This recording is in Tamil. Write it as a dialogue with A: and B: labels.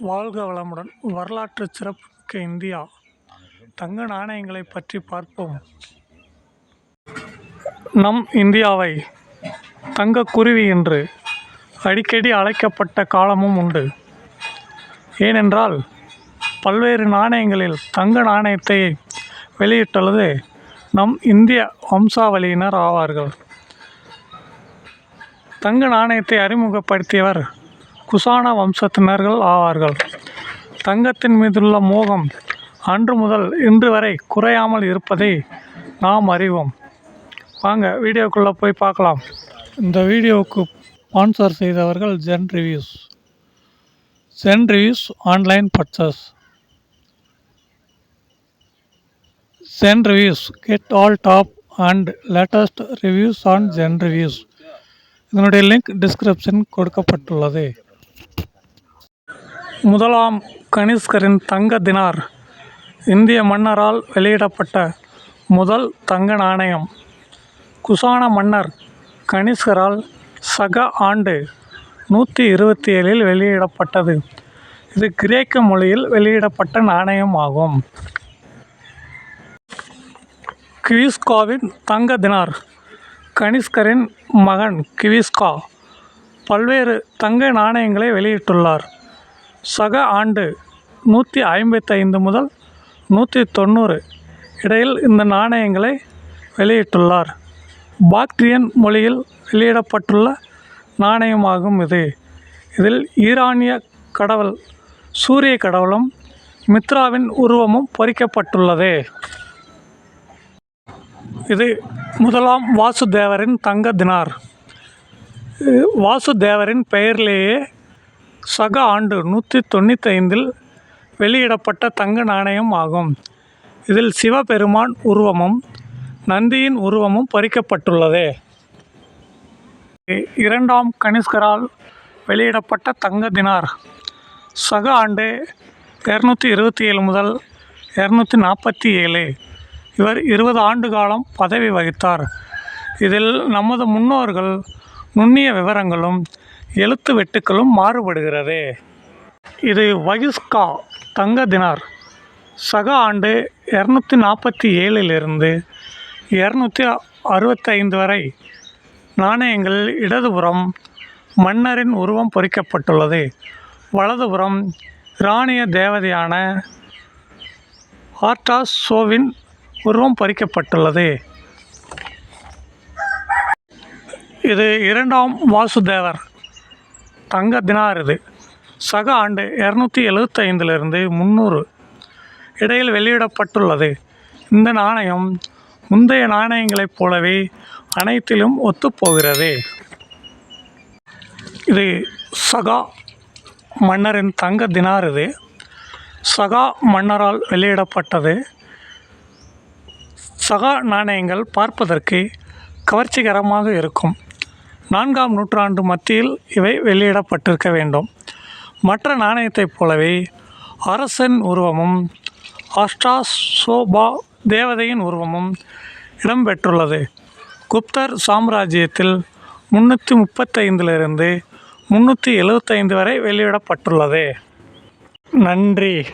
A: வாழ்க வளமுடன். வரலாற்று சிறப்புமிக்க இந்தியா. தங்க நாணயங்களை பற்றி பார்ப்போம். நம் இந்தியாவை தங்க குருவி என்று அடிக்கடி அழைக்கப்பட்ட காலமும் உண்டு. ஏனென்றால் பல்வேறு நாணயங்களில் தங்க நாணயத்தை வெளியிட்டுள்ளது நம் இந்திய வம்சாவளியினர் ஆவார்கள். தங்க நாணயத்தை அறிமுகப்படுத்தியவர் குசான வம்சத்தினர்கள் ஆவார்கள். தங்கத்தின் மீதுள்ள மோகம் அன்று முதல் இன்று வரை குறையாமல் இருப்பதை நாம் அறிவோம். வாங்க வீடியோக்குள்ளே போய் பார்க்கலாம். இந்த வீடியோவுக்கு ஸ்பான்சர் செய்தவர்கள் Zen reviews Zen reviews online purchase Zen reviews get all top and latest reviews on Zen reviews இதனுடைய லிங்க் டிஸ்கிரிப்ஷன் கொடுக்கப்பட்டுள்ளது. முதலாம் கனிஷ்கரின் தங்க தினார். இந்திய மன்னரால் வெளியிடப்பட்ட முதல் தங்க நாணயம். குசான மன்னர் கனிஷ்கரால் சக ஆண்டு நூற்றி இருபத்தி ஏழில் வெளியிடப்பட்டது. இது கிரேக்க மொழியில் வெளியிடப்பட்ட நாணயம் ஆகும். கிவிஸ்காவின் தங்க தினார். கனிஷ்கரின் மகன் கிவிஸ்கா பல்வேறு தங்க நாணயங்களை வெளியிட்டுள்ளார். சக ஆண்டு நூற்றி ஐம்பத்தைந்து முதல் நூற்றி தொண்ணூறு இடையில் இந்த நாணயங்களை வெளியிட்டுள்ளார். பாக்ட்ரியன் மொழியில் வெளியிடப்பட்டுள்ள நாணயமாகும் இது. இதில் ஈரானிய கடவுள் சூரிய கடவுளும் மித்ராவின் உருவமும் பொறிக்கப்பட்டுள்ளது. இது முதலாம் வாசுதேவரின் தங்க தினார். வாசுதேவரின் பெயரிலேயே சக ஆண்டு நூற்றி தொண்ணூத்தைந்தில் வெளியிடப்பட்ட தங்க நாணயம் ஆகும். இதில் சிவபெருமான் உருவமும் நந்தியின் உருவமும் பறிக்கப்பட்டுள்ளது. இரண்டாம் கனிஷ்கரால் வெளியிடப்பட்ட தங்க தினார். சக ஆண்டு இரநூத்தி இருபத்தி ஏழு முதல் இரநூத்தி நாற்பத்தி ஏழு. இவர் இருபது ஆண்டு காலம் பதவி வகித்தார். இதில் நமது முன்னோர்கள் நுண்ணிய விவரங்களும் எழுத்து வெட்டுக்களும் மாறுபடுகிறது. இது வகிஸ்கா தங்க தினார் சக ஆண்டு இரநூத்தி நாற்பத்தி ஏழிலிருந்து இரநூத்தி அறுபத்தைந்து வரை நாணயங்கள் இடதுபுறம் மன்னரின் உருவம் பொறிக்கப்பட்டுள்ளது. வலதுபுறம் இராணிய தேவதையான ஆர்டாசோவின் உருவம் பொறிக்கப்பட்டுள்ளது. இது இரண்டாம் வாசுதேவர். தங்க தினார் இது சக ஆண்டு இரநூத்தி எழுபத்தைந்திலிருந்து முந்நூறு இடையில் வெளியிடப்பட்டுள்ளது. இந்த நாணயம் முந்தைய நாணயங்களைப் போலவே அனைத்திலும் ஒத்துப்போகிறது. இது சகா மன்னரின் தங்க தினார் இது சகா மன்னரால் வெளியிடப்பட்டது. சகா நாணயங்கள் பார்ப்பதற்கு கவர்ச்சிகரமாக இருக்கும். நான்காம் நூற்றாண்டு மத்தியில் இவை வெளியிடப்பட்டிருக்க வேண்டும். மற்ற நாணயத்தைப் போலவே அரசன் உருவமும் அஷ்டாசோபா தேவதையின் உருவமும் இடம்பெற்றுள்ளது. குப்தர் சாம்ராஜ்யத்தில் முன்னூற்றி முப்பத்தைந்திலிருந்து முன்னூற்றி எழுபத்தைந்து வரை வெளியிடப்பட்டுள்ளது. நன்றி.